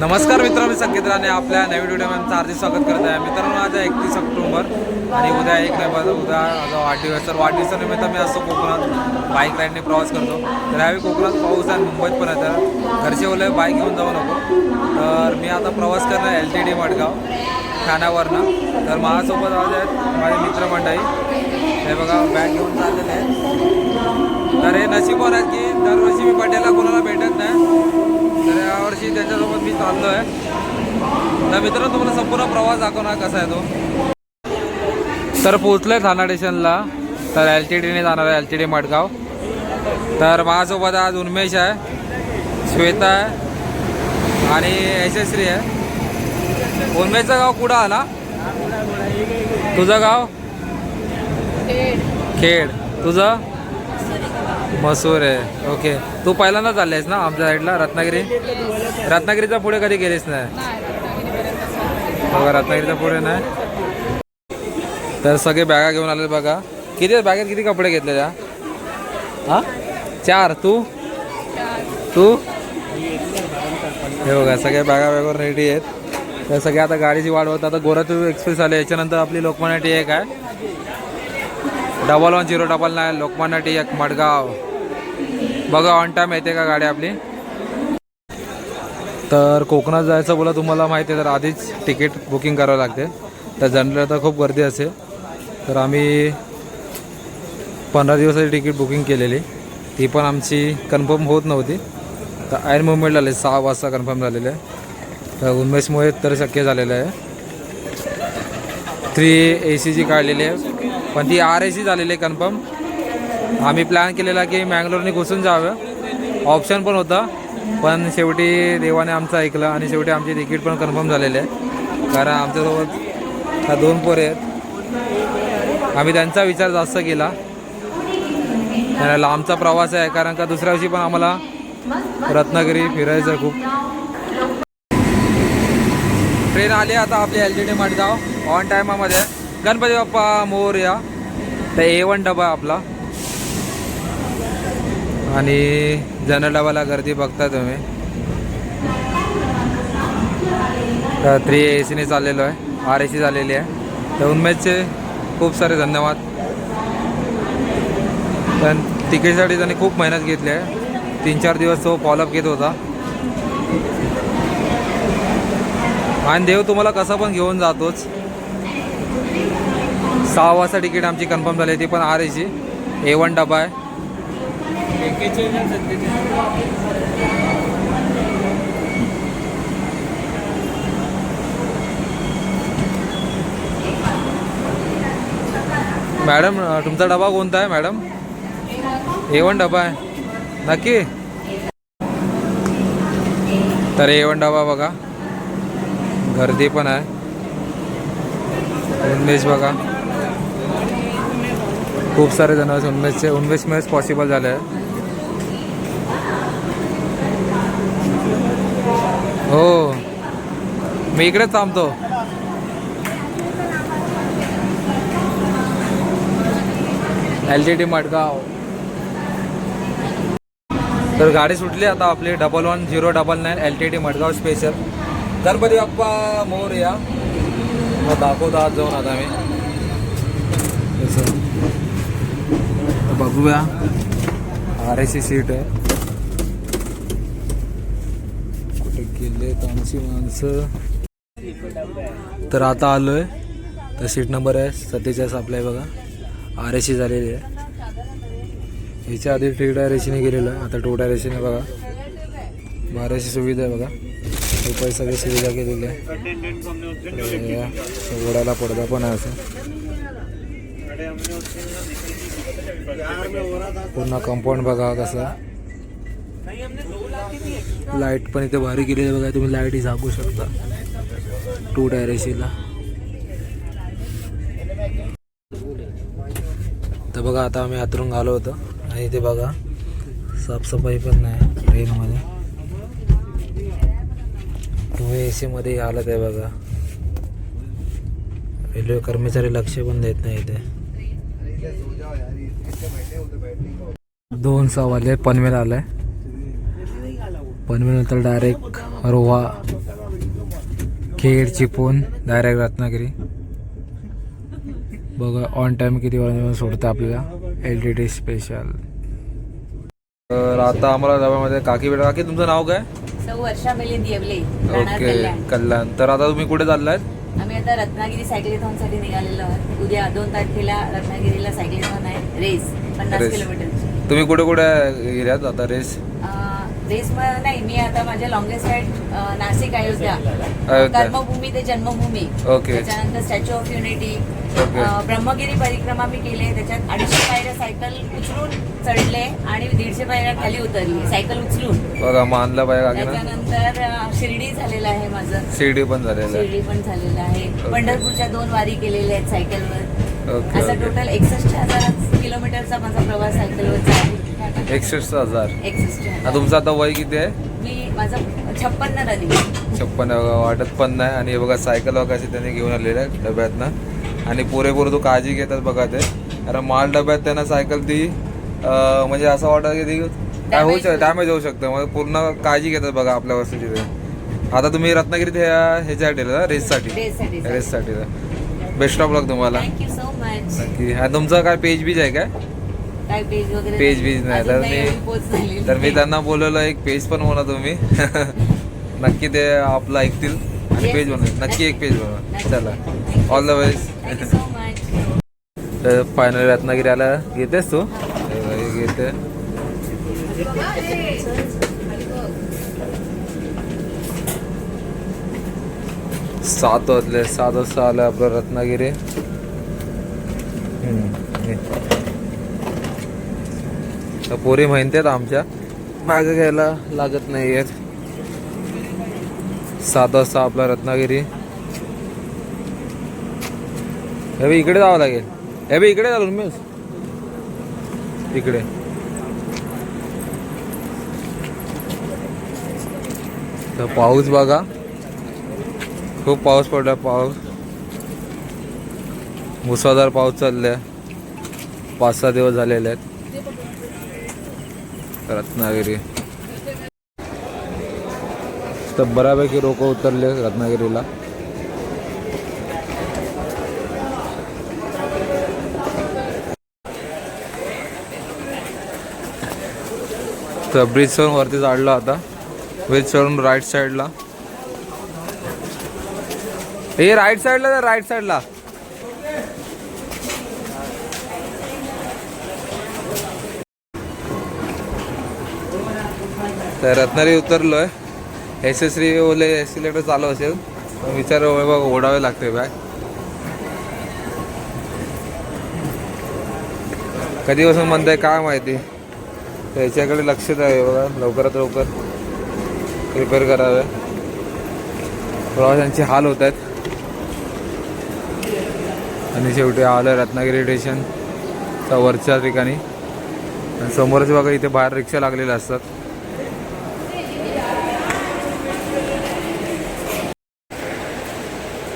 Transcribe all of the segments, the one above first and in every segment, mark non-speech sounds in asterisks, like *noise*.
नमस्कार मित्र मी संकेत राणे आपल्या नवीन व्हिडिओमध्ये आमचं हार्दिक स्वागत करत आहे. मित्रांनो आज एकतीस ऑक्टोबर आणि उद्या एक नोव्हेंबर उद्या माझा वाढदिवस. तर वाढदिवसानिमित्त मी असतो कोकणात बाईक राईडने प्रवास करतो. तर ह्यावेळी कोकणात पाऊस आहे मुंबईत पण आहे. तर घरचे ओले बाईक घेऊन जाऊ नको. तर मी आता प्रवास करणार एल टी डी मडगाव ठाण्यावरनं. तर माझ्यासोबत आज आहेत माझे मित्रमंडळी. हे बघा बॅग घेऊन चाललेले आहेत. तर हे नशीब आहे की दरवर्षी मी पटेलला कोणाला भेटत नाही. तर यावर्षी त्यांच्यासोबत मी चाललो आहे तर मित्रांनो तुम्हाला संपूर्ण प्रवास दाखवणार कसा आहे तो? तर पोचलो आहे ठाणा स्टेशनला. तर एल टी डीने जाणार आहे एल टी डी मडगाव. तर माझ्यासोबत आज उन्मेष आहे श्वेता आहे आणि यशस्वी आहे. उन्मेषचं गाव कुठं आला? तुझं गाव? खेड. तुझं? मसूर आहे. ओके तू पहिल्यांदा आहेस ना आमच्या साईडला रत्नागिरी? रत्नागिरीचा पुढे कधी गेलीस नाही? बघा रत्नागिरीचा पुढे नाही. तर सगळे बॅगा घेऊन आले बघा. किती बॅगेत? किती कपडे घेतले त्या? हा? चार. तू? तू? हे बघा सगळ्या बॅगा बॅगवर रेडी आहेत. तर सगळे आता गाडीची वाढ होत आता गोरातू एक्सप्रेस आले. याच्यानंतर आपली लोकमान्य टी एक आहे. Double one zero double nine Lokmanya T एक मडगाव. बघा ऑन टाईम येते का गाडी आपली? तर कोकणात जायचं बोला तुम्हाला माहिती आहे तर आधीच तिकीट बुकिंग करावं लागते. तर जनरल तर खूप गर्दी असेल तर आम्ही पंधरा दिवसाची तिकीट बुकिंग केलेली. ती पण आमची कन्फर्म होत नव्हती. तर ऐन मुवमेंट झाले सहा वाजता कन्फर्म झालेलं आहे. तर उन्मेषमुळे तर शक्य झालेलं आहे. थ्री ए सी जी काढलेली आहे. पण ती आर ए सी झालेली आहे कन्फर्म आम्ही प्लॅन केलेला की मँगलोरने घुसून जावं. ऑप्शन पण होता. पण शेवटी देवाने आमचं ऐकलं आणि शेवटी आमची तिकीट पण कन्फर्म झालेली आहे. कारण आमच्यासोबत ह्या दोन पोरे आहेत. आम्ही त्यांचा विचार जास्त केला. आणि लांबचा प्रवास आहे कारण का दुसऱ्या दिवशी पण आम्हाला रत्नागिरी फिरायचं खूप. ट्रेन आली आता आपली L G D Madgaon. On टायमामध्ये गणपती बाप्पा मोर या तर ए वन डबा आपला. आणि जनरल डबाला गर्दी बघता तुम्ही. तर थ्री ए सीने चाललेलो आहे. आर ए सी झालेली आहे. तर उन्मेदचे खूप सारे धन्यवाद. पण तिकीटसाठी त्यांनी खूप मेहनत घेतली आहे. तीन चार दिवस तो फॉलोअप घेत होता. आणि देव तुम्हाला कसं पण घेऊन जातोच. सहा वाजता तिकीट आमची कन्फर्म झाली ती पण आर एची ए वन डबा आहे. मॅडम तुमचा डबा कोणता आहे मॅडम? ए वन डबा आहे. नक्की? तर ए वन डबा बघा. गर्दी पण आहे. उन्मेष बघा. खूप सारे जण आहेत. उन्मेषचे उन्मेषमुळेच पॉसिबल झाले आहे हो. मी इकडेच थांबतो. L T D Madgaon. तर गाडी सुटली आता आपली double one zero double nine L T D Madgaon special Ganpati Bappa मोर या. मग दाखवतो आज जाऊन आता मी. बघूया आर सी सीट आहे. आहेत आमची माणसं. तर आता आलो आहे तर सीट नंबर आहे सत्तेचाळीस आपला आहे बघा. आर एस सी झालेली आहे. ह्याच्या आधी थ्री एसीने गेलेलं आहे. आता टू एसीने बघा. बाराशे सुविधा आहे बघा. रुपये सगळी सुविधा केलेली आहे. उघडायला पडदा पण आहे असं. पूर्ण कंपाऊंड बघा कसा. लाइट पण इथे भारी केलेली बघा तुम्ही लाईटही झाकू शकता. टू डायरेक्शनला तर बघा आता आम्ही हातरून आलो होतो. आणि इथे बघा साफसफाई पण नाही ट्रेनमध्ये तुम्ही ए सीमध्ये हालत आहे बघा. रेल्वे कर्मचारी लक्ष पण देत नाही इथे. दोन सहा वाजले पनवेल आलाय. पनवेल नंतर डायरेक्ट रोहा खेड चिपळूण डायरेक्ट रत्नागिरी. बघा ऑन टाइम किती वाजता सोडतं आपल्याला. एल टी टी स्पेशल तर आता आम्हाला डब्यामध्ये काकी भेटा काकी तुमचं नाव काय? वर्षा ओके कल्याण. तर आता तुम्ही कुठे चाललाय आम्ही आता रत्नागिरी सायकलिथॉनसाठी निघालेलो आहोत. उद्या दोन तारखेला रत्नागिरीला सायकलिथॉन आहे रेस पन्नास Race. किलोमीटरची. तुम्ही कुठे कुठे गेल्यात आता रेस? रेस नाही मी आता माझ्या लॉंगेस्ट राईड नाशिक अयोध्या. कर्मभूमी ते जन्मभूमी. त्याच्यानंतर स्टॅच्यू ऑफ युनिटी. ब्रह्मगिरी परिक्रमा मी केले त्याच्यात अडीचशे पायऱ्या सायकल उचलून चढले आणि दीडशे पायऱ्या खाली उतरली. सायकल उचलून. बघा मानलं पाहिजे काकीनं त्याच्यानंतर शिर्डी झालेलं आहे माझं. शिर्डी पण झालेलं आहे. शिर्डी पण झालेलं आहे. पंढरपूरच्या दोन वारी केलेल्या आहेत सायकलवर असा टोटल एकसष्ट हजार किलोमीटरचा माझा प्रवास आहे. एकसष्ट हजार. एकसष्ट तुमचं आता वय किती आहे? मी माझं छप्पन्न रनिंग छप्पन वाटत पण नाही. आणि हे बघा सायकल वगैरे त्यांनी घेऊन आलेले आहे डब्यातनं. आणि पुरेपूर तो काळजी घेतात बघा ते. कारण माल डब्यात त्यांना सायकल ती म्हणजे असं वाटत की ती काय होऊ शकतं डॅमेज होऊ शकतं. मग पूर्ण काळजी घेतात बघा आपल्या वस्तूची ते. आता तुम्ही रत्नागिरीत ह्या ह्याच्यासाठी रेससाठी. रेससाठी. बेस्ट ऑफ लक तुम्हाला. थँक्यू सो मच नक्की आणि तुमचं काय पेज बीज आहे काय काय पेज वगैरे पेज बीज नाही. तर मी तर मी. त्यांना बोलवलं एक पेज पण बनवा तुम्ही. *laughs* नक्की ते आपलं ऐकतील आणि पेज बनवा नक्की एक पेज बनवा. चला. All the best. तर फायनल रत्नागिरी आला घेतेस तू? घेते. सात वाजले सात वाजता आलं आपलं रत्नागिरी. तर पोरी म्हणतात आमच्या. मागे घ्यायला लागत नाही आहेत. सात वाजता आपला रत्नागिरी. हे इकडे जावं लागेल. हे इकडे चालून मी इकडे. तर पाऊस बघा. खूप पाऊस पडला पाऊस. मुसळधार पाऊस चाललाय. पाच सहा दिवस झालेले आहेत. रत्नागिरी. तर बऱ्यापैकी लोक उतरले रत्नागिरीला. तर ब्रिज वरती चढलो आता. ब्रिज चढून राईट साईडला हे राईट साईडला तर राईट साईडला तर रत्नागिरी उतरलोय. एस एस री ओले एसिलेटर चालू असेल. विचार बघ ओढावे लागते बॅग कधीपासून म्हणताय काय माहिती? त्याच्याकडे लक्ष द्यावे बघा लवकरात लवकर. रिपेअर करावे. प्रवाशांचे हाल होत आहेत. आणि शेवटी आलं रत्नागिरी स्टेशनच्या वरच्या ठिकाणी. आणि समोरच बघा इथे बाहेर रिक्षा लागलेल्या असतात.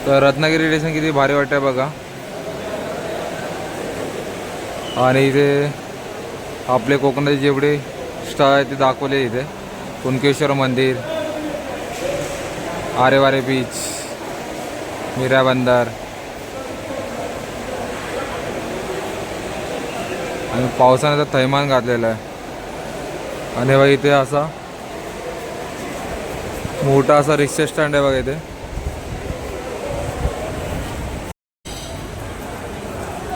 तर रत्नागिरी स्टेशन किती भारी वाटतंय बघा. आणि इथे आपले कोकणाचे जेवढे स्थळ आहेत ते दाखवले इथे. कुणकेश्वर मंदिर आरेवारे बीच मीरा बंदर आणि पावसाने तर थैमान घातलेलं आहे. आणि बघा इथे असा मोठा असा रिक्षा स्टँड आहे बघा इथे.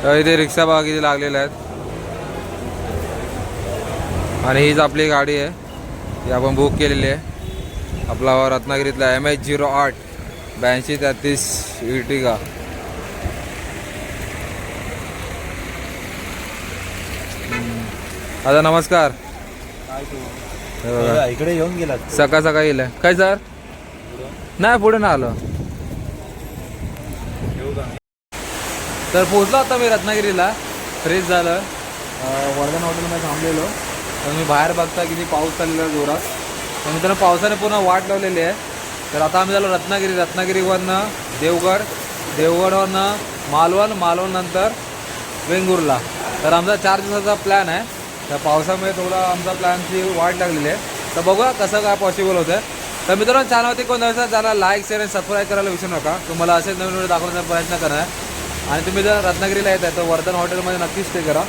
तर इथे रिक्षा बघा किती लागलेल्या आहेत. आणि हीच आपली गाडी आहे. ही आपण बुक केलेली आहे. आपला रत्नागिरीतला एम एच झिरो आठ ब्याऐंशी तेहतीस इटिगा आता नमस्कार. हे. इकडे येऊन गेलात. सकाळ सकाळी येईल काय सर? नाही पुढे ना आलो. तर पोहोचलो आता मी रत्नागिरीला. फ्रेश झालं अं, वर्धन हॉटेलमध्ये थांबलेलो. तर मी बाहेर बघता किती पाऊस चाललेला आहे जोरात. तर मित्रांनो पावसाने पूर्ण वाट लावलेली आहे. तर आता आम्ही झालो रत्नागिरी. रत्नागिरीवरनं देवगड देवगडवरनं मालवण मालवण नंतर वेंगुर्ला. तर आमचा चार दिवसाचा प्लॅन आहे. त्या पावसामुळे थोडा आमचा प्लॅनची वाट लागलेली आहे. तर बघूया कसं काय पॉसिबल होतं तर मित्रांनो चॅनलवरती कोण नवीन असेल चॅनल लाईक शेअर आणि सबस्क्राईब करायला विसरू नका. तुम्हाला असेच नवीन व्हिडिओ दाखवण्याचा प्रयत्न करणार आणि तुम्ही जर रत्नागिरीला येत आहे तर वर्धन हॉटेलमध्ये नक्की स्टे करा.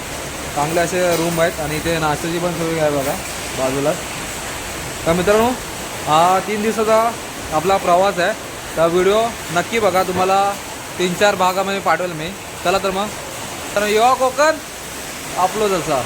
चांगले असे रूम आहेत आणि इथे नाश्त्याची पण सोय आहे बघा बाजूला. तर मित्रांनो हा तीन दिवसाचा आपला प्रवास आहे. तर व्हिडिओ नक्की बघा तुम्हाला तीन चार भागामध्ये पाठवेल मी. चला तर मग. तर युवा कोकण आपलो असा